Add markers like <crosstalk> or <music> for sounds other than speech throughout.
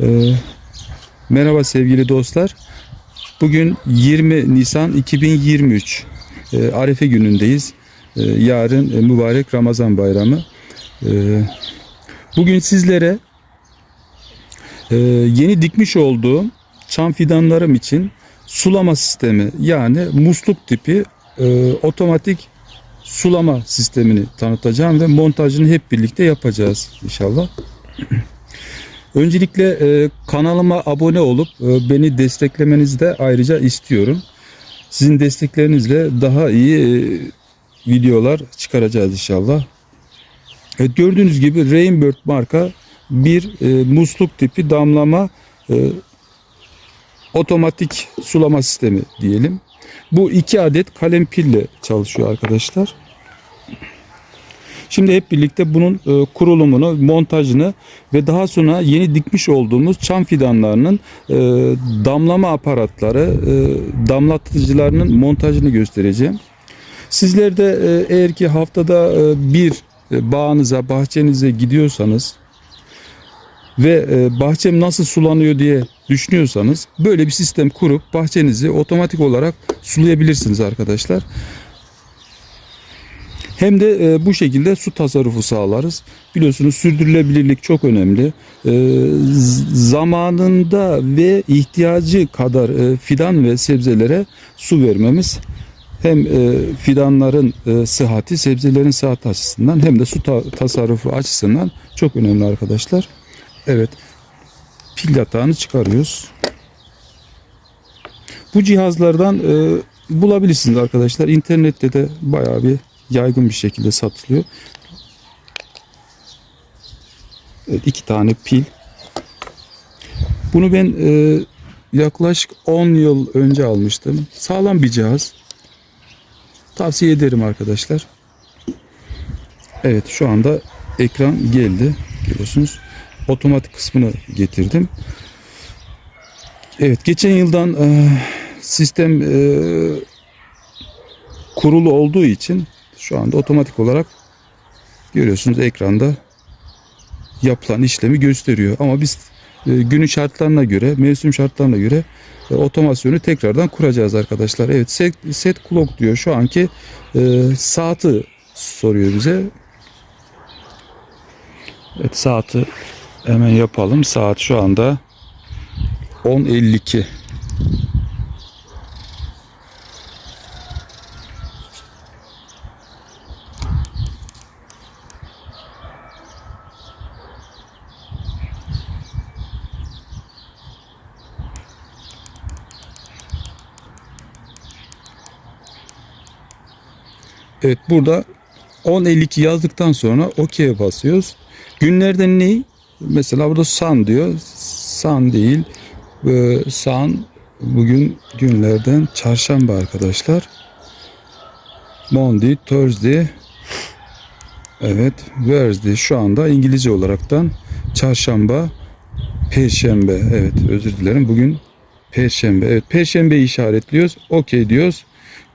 Ee, merhaba sevgili dostlar. Bugün 20 Nisan 2023. Ee, Arefe günündeyiz. Ee, yarın e, mübarek Ramazan bayramı. Ee, bugün sizlere e, yeni dikmiş olduğum çam fidanlarım için sulama sistemi yani musluk tipi e, otomatik sulama sistemini tanıtacağım ve montajını hep birlikte yapacağız inşallah. Öncelikle e, kanalıma abone olup e, beni desteklemenizi de ayrıca istiyorum. Sizin desteklerinizle daha iyi e, videolar çıkaracağız inşallah. Evet, gördüğünüz gibi Rainbird marka bir e, musluk tipi damlama e, otomatik sulama sistemi diyelim. Bu iki adet kalem pille çalışıyor arkadaşlar. Şimdi hep birlikte bunun e, kurulumunu, montajını ve daha sonra yeni dikmiş olduğumuz çam fidanlarının e, damlama aparatları, e, damlatıcılarının montajını göstereceğim. Sizler de eğer ki haftada bir bağınıza, bahçenize gidiyorsanız ve e, bahçem nasıl sulanıyor diye düşünüyorsanız böyle bir sistem kurup bahçenizi otomatik olarak sulayabilirsiniz arkadaşlar. Hem de e, bu şekilde su tasarrufu sağlarız. Biliyorsunuz sürdürülebilirlik çok önemli. E, zamanında ve ihtiyacı kadar e, fidan ve sebzelere su vermemiz hem e, fidanların e, sıhhati, sebzelerin sıhhati açısından hem de su ta- tasarrufu açısından çok önemli arkadaşlar. Evet. Pil yatağını çıkarıyoruz. Bu cihazlardan e, bulabilirsiniz arkadaşlar. İnternette de bayağı bir yaygın bir şekilde satılıyor. Evet, iki tane pil. Bunu ben e, yaklaşık 10 yıl önce almıştım. Sağlam bir cihaz. Tavsiye ederim arkadaşlar. Evet şu anda ekran geldi. Görüyorsunuz. Otomatik kısmını getirdim. Evet geçen yıldan e, sistem e, kurulu olduğu için şu anda otomatik olarak görüyorsunuz ekranda yapılan işlemi gösteriyor. Ama biz e, günün şartlarına göre, mevsim şartlarına göre e, otomasyonu tekrardan kuracağız arkadaşlar. Evet set, set clock diyor. Şu anki e, saati soruyor bize. Evet saati hemen yapalım. Saat şu anda 10.52. Evet burada 10.52 yazdıktan sonra OK'ye basıyoruz. Günlerden ne? Mesela burada sun diyor. Sun değil. Ee, sun bugün günlerden çarşamba arkadaşlar. Monday, Thursday. Evet, Wednesday şu anda İngilizce olaraktan çarşamba, perşembe. Evet, özür dilerim. Bugün perşembe. Evet, perşembeyi işaretliyoruz. Okey diyoruz.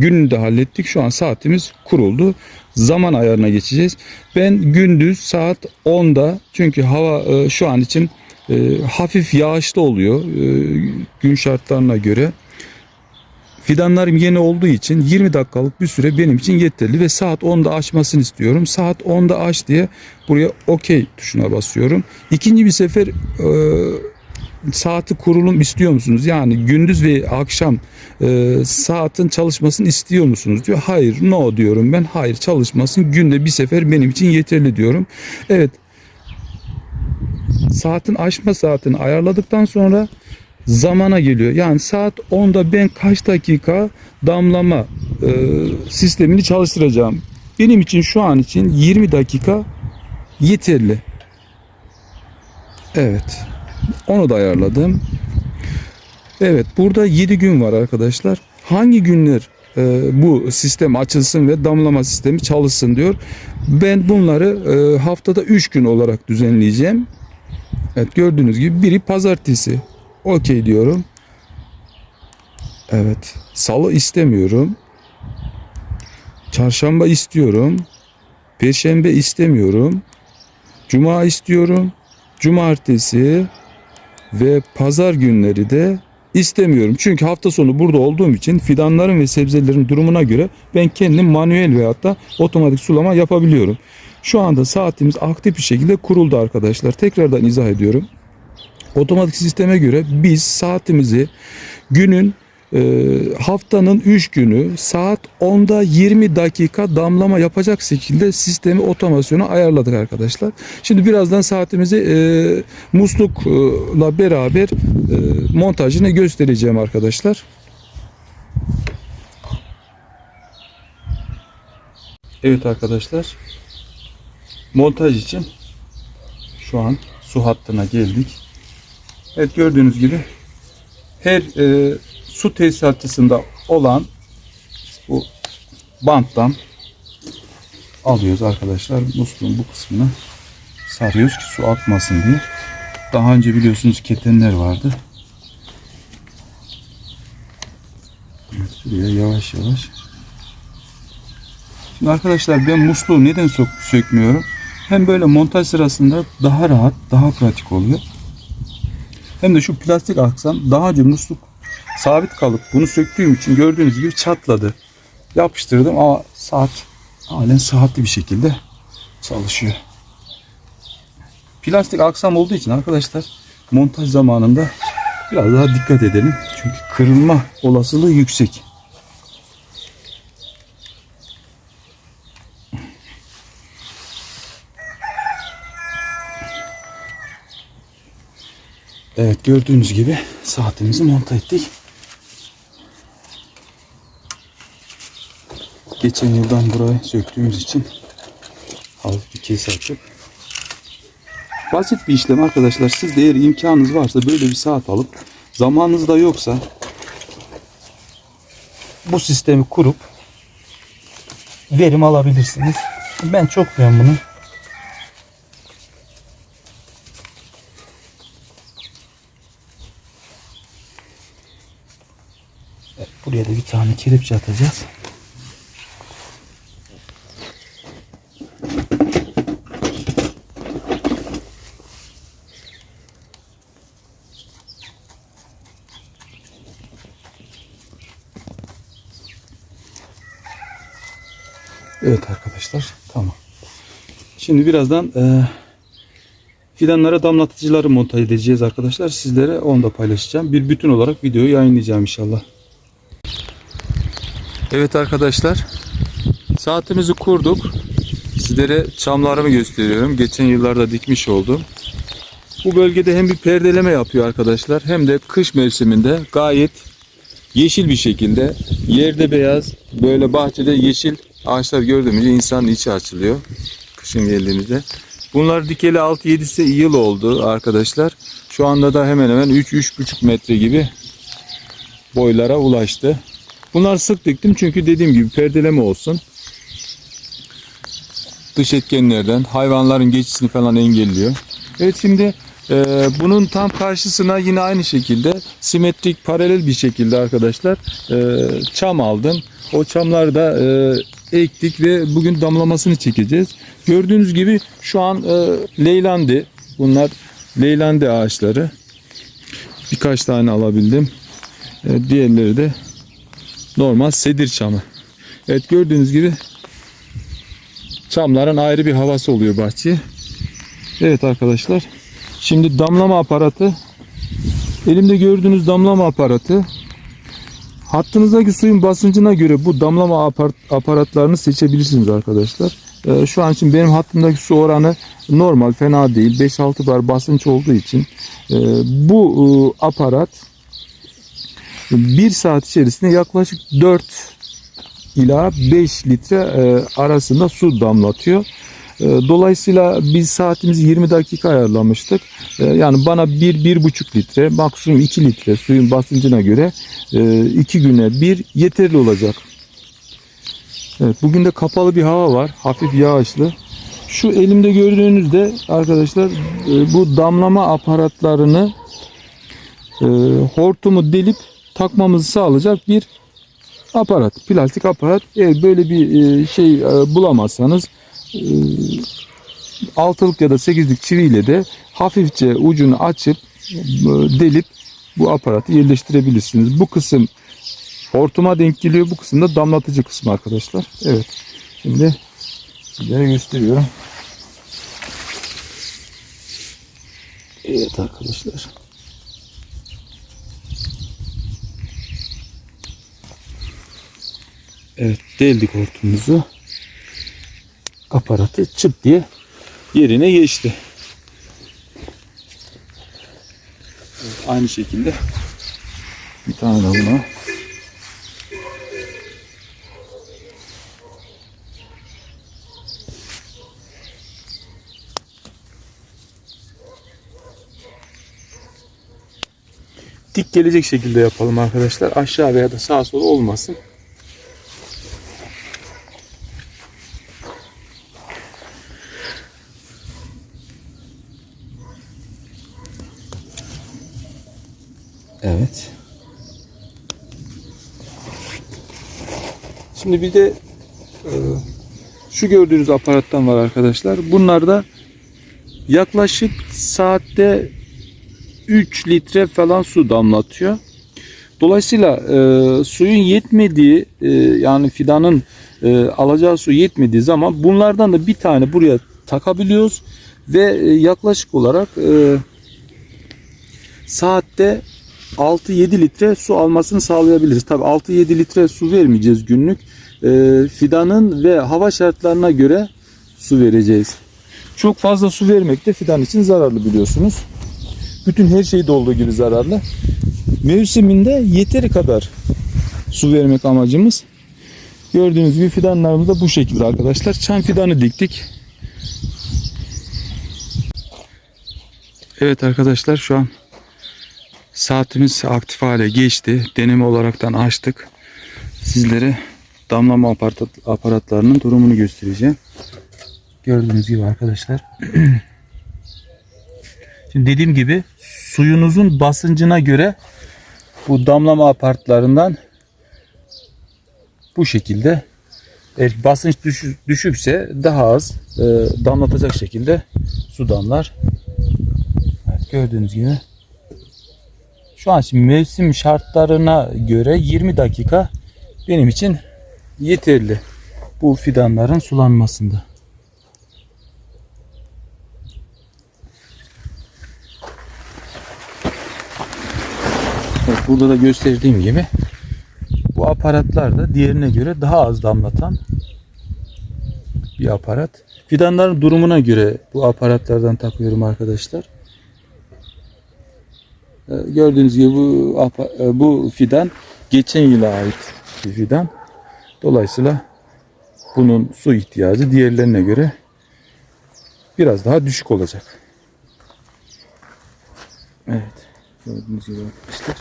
Gününü de hallettik. Şu an saatimiz kuruldu. Zaman ayarına geçeceğiz. Ben gündüz saat 10'da çünkü hava e, şu an için e, hafif yağışlı oluyor e, gün şartlarına göre. Fidanlarım yeni olduğu için 20 dakikalık bir süre benim için yeterli ve saat 10'da açmasını istiyorum. Saat 10'da aç diye buraya OK tuşuna basıyorum. İkinci bir sefer e, saati kurulum istiyor musunuz? Yani gündüz ve akşam e, saatin çalışmasını istiyor musunuz diyor. Hayır no diyorum ben. Hayır çalışmasın. Günde bir sefer benim için yeterli diyorum. Evet. Saatin açma saatini ayarladıktan sonra zamana geliyor. Yani saat 10'da ben kaç dakika damlama e, sistemini çalıştıracağım. Benim için şu an için 20 dakika yeterli. Evet. Onu da ayarladım. Evet burada 7 gün var arkadaşlar. Hangi günler e, bu sistem açılsın ve damlama sistemi çalışsın diyor. Ben bunları e, haftada 3 gün olarak düzenleyeceğim. Evet gördüğünüz gibi biri pazartesi. Okey diyorum. Evet. Salı istemiyorum. Çarşamba istiyorum. Perşembe istemiyorum. Cuma istiyorum. Cumartesi, ve pazar günleri de istemiyorum. Çünkü hafta sonu burada olduğum için fidanların ve sebzelerin durumuna göre ben kendim manuel veyahut da otomatik sulama yapabiliyorum. Şu anda saatimiz aktif bir şekilde kuruldu arkadaşlar. Tekrardan izah ediyorum. Otomatik sisteme göre biz saatimizi günün haftanın 3 günü saat 10'da 20 dakika damlama yapacak şekilde sistemi otomasyona ayarladık arkadaşlar. Şimdi birazdan saatimizi e, muslukla beraber e, montajını göstereceğim arkadaşlar. Evet arkadaşlar. Montaj için şu an su hattına geldik. Evet gördüğünüz gibi her e, su tesisatçısında olan bu banttan alıyoruz arkadaşlar. Musluğun bu kısmını sarıyoruz ki su akmasın diye. Daha önce biliyorsunuz ketenler vardı. Şuraya yavaş yavaş. Şimdi arkadaşlar ben musluğu neden sök- sökmüyorum? Hem böyle montaj sırasında daha rahat, daha pratik oluyor. Hem de şu plastik aksam daha önce musluk sabit kalıp bunu söktüğüm için gördüğünüz gibi çatladı. Yapıştırdım ama saat halen saatli bir şekilde çalışıyor. Plastik aksam olduğu için arkadaşlar montaj zamanında biraz daha dikkat edelim. Çünkü kırılma olasılığı yüksek. Evet gördüğünüz gibi saatimizi monta ettik. Geçen yıldan burayı söktüğümüz için hafif bir kes açıp basit bir işlem arkadaşlar. Siz de eğer imkanınız varsa böyle bir saat alıp zamanınız da yoksa bu sistemi kurup verim alabilirsiniz. Ben çok memnunum. Buraya da bir tane kelepçe atacağız. Evet arkadaşlar tamam. Şimdi birazdan e, fidanlara damlatıcıları montaj edeceğiz arkadaşlar. Sizlere onu da paylaşacağım. Bir bütün olarak videoyu yayınlayacağım inşallah. Evet arkadaşlar. Saatimizi kurduk. Sizlere çamlarımı gösteriyorum. Geçen yıllarda dikmiş oldum. Bu bölgede hem bir perdeleme yapıyor arkadaşlar hem de kış mevsiminde gayet yeşil bir şekilde yerde beyaz böyle bahçede yeşil ağaçlar gördüğümüzde insanın içi açılıyor. Kışın geldiğimizde. Bunlar dikeli 6-7 yıl oldu arkadaşlar. Şu anda da hemen hemen 3-3,5 metre gibi boylara ulaştı. Bunlar sık diktim çünkü dediğim gibi perdeleme olsun. Dış etkenlerden hayvanların geçişini falan engelliyor. Evet şimdi e, bunun tam karşısına yine aynı şekilde simetrik paralel bir şekilde arkadaşlar e, çam aldım. O çamları da e, ektik ve bugün damlamasını çekeceğiz. Gördüğünüz gibi şu an e, leylandi. Bunlar leylandi ağaçları. Birkaç tane alabildim. E, diğerleri de normal sedir çamı. Evet gördüğünüz gibi çamların ayrı bir havası oluyor bahçeye. Evet arkadaşlar. Şimdi damlama aparatı elimde gördüğünüz damlama aparatı hattınızdaki suyun basıncına göre bu damlama apar- aparatlarını seçebilirsiniz arkadaşlar. Ee, şu an için benim hattımdaki su oranı normal fena değil. 5-6 bar basınç olduğu için e, bu e, aparat bir saat içerisinde yaklaşık 4 ila 5 litre e, arasında su damlatıyor. E, Dolayısıyla biz saatimizi 20 dakika ayarlamıştık. E, Yani bana 1-1,5 litre, maksimum 2 litre suyun basıncına göre 2 güne bir yeterli olacak. Evet, bugün de kapalı bir hava var. Hafif yağışlı. Şu elimde gördüğünüzde arkadaşlar e, bu damlama aparatlarını e, hortumu delip takmamızı sağlayacak bir aparat. Plastik aparat. Eğer böyle bir e, şey e, bulamazsanız e, altılık ya da sekizlik çiviyle de hafifçe ucunu açıp delip bu aparatı yerleştirebilirsiniz. Bu kısım hortuma denk geliyor. Bu kısım da damlatıcı kısmı arkadaşlar. Evet. Şimdi sizlere gösteriyorum. Evet arkadaşlar. Evet deldik hortumumuzu. Aparatı çıt diye yerine geçti. Evet, aynı şekilde bir tane de buna dik gelecek şekilde yapalım arkadaşlar. Aşağı veya da sağa sola olmasın. Evet. Şimdi bir de e, şu gördüğünüz aparattan var arkadaşlar. Bunlarda yaklaşık saatte 3 litre falan su damlatıyor. Dolayısıyla e, suyun yetmediği e, yani fidanın e, alacağı su yetmediği zaman bunlardan da bir tane buraya takabiliyoruz ve e, yaklaşık olarak e, saatte 6-7 litre su almasını sağlayabiliriz. Tabi 6-7 litre su vermeyeceğiz günlük. E, fidanın ve hava şartlarına göre su vereceğiz. Çok fazla su vermek de fidan için zararlı biliyorsunuz. Bütün her şeyde olduğu gibi zararlı. Mevsiminde yeteri kadar su vermek amacımız. Gördüğünüz gibi fidanlarımız da bu şekilde arkadaşlar. Çam fidanı diktik. Evet arkadaşlar şu an saatimiz aktif hale geçti. Deneme olaraktan açtık. Sizlere damlama aparat- aparatlarının durumunu göstereceğim. Gördüğünüz gibi arkadaşlar. <clears throat> Şimdi dediğim gibi suyunuzun basıncına göre bu damlama aparatlarından bu şekilde eğer basınç düşü- düşükse daha az e, damlatacak şekilde su damlar. Evet, gördüğünüz gibi. Şu an şimdi mevsim şartlarına göre 20 dakika benim için yeterli. Bu fidanların sulanmasında. Evet, burada da gösterdiğim gibi bu aparatlar da diğerine göre daha az damlatan bir aparat. Fidanların durumuna göre bu aparatlardan takıyorum arkadaşlar. Ee, Gördüğünüz gibi bu, e, bu fidan geçen yıla ait bir fidan. Dolayısıyla bunun su ihtiyacı diğerlerine göre biraz daha düşük olacak. Evet. Gördüğünüz gibi arkadaşlar.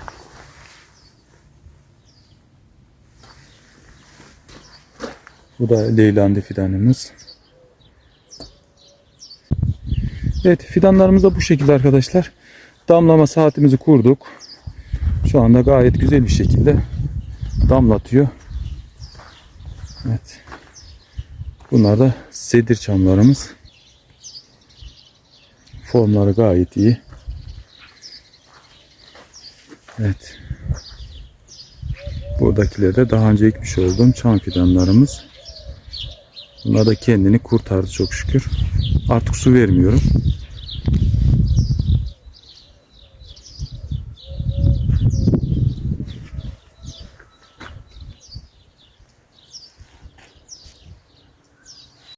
Bu da Leylandi fidanımız. Evet fidanlarımız da bu şekilde arkadaşlar. Damlama saatimizi kurduk. Şu anda gayet güzel bir şekilde damlatıyor. Evet. Bunlar da sedir çamlarımız. Formları gayet iyi. Evet. Buradakiler de daha önce ekmiş olduğum çam fidanlarımız. Bunlar da kendini kurtardı çok şükür. Artık su vermiyorum.